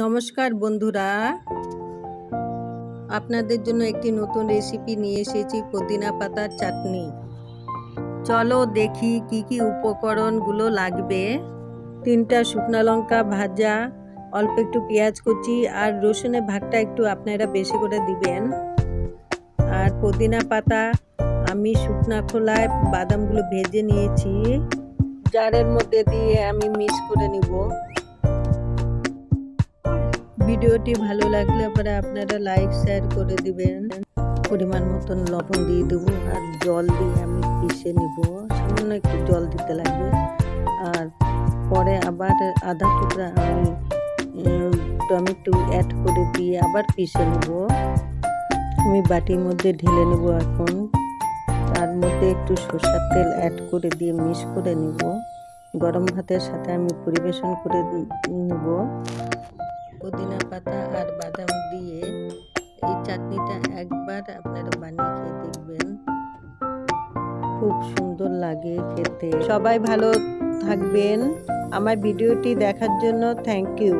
নমস্কার বন্ধুরা। আপনাদের জন্য একটি নতুন রেসিপি নিয়ে এসেছি, পুদিনা পাতার চাটনি। চলো দেখি কি কি উপকরণগুলো লাগবে। তিনটা শুকনো লঙ্কা ভাজা, অল্প একটু পেঁয়াজ কুচি আর রসুনের ভাগটা একটু আপনারা বেশি করে দিবেন। আর পুদিনা পাতা, আমি শুকনা খোলায় বাদামগুলো ভেজে নিয়েছি। জারের মধ্যে দিয়ে আমি মিক্স করে নিব। ভিডিওটি ভালো লাগলে পরে আপনারা লাইক শেয়ার করে দিবেন। পরিমাণ মতন লবণ দিয়ে দেবো আর জল দিয়ে আমি পিষে নিব। সামান্য একটু জল দিতে লাগবে। আর পরে আবার আধা টুকরা আমি টমেটো অ্যাড করে দিয়ে আবার পিষে নেব। আমি বাটির মধ্যে ঢেলে নেব এখন। তার মধ্যে একটু সরষের তেল অ্যাড করে দিয়ে মিক্স করে নেব। গরম ভাতের সাথে আমি পরিবেশন করে নেব। পাতা আর বাদাম দিয়ে এই চাটনিটা একবার আপনারা বানিয়ে খেয়ে দেখবেন। খুব সুন্দর লাগে খেতে। সবাই ভালো থাকবেন। আমার ভিডিওটি দেখার জন্য থ্যাংক ইউ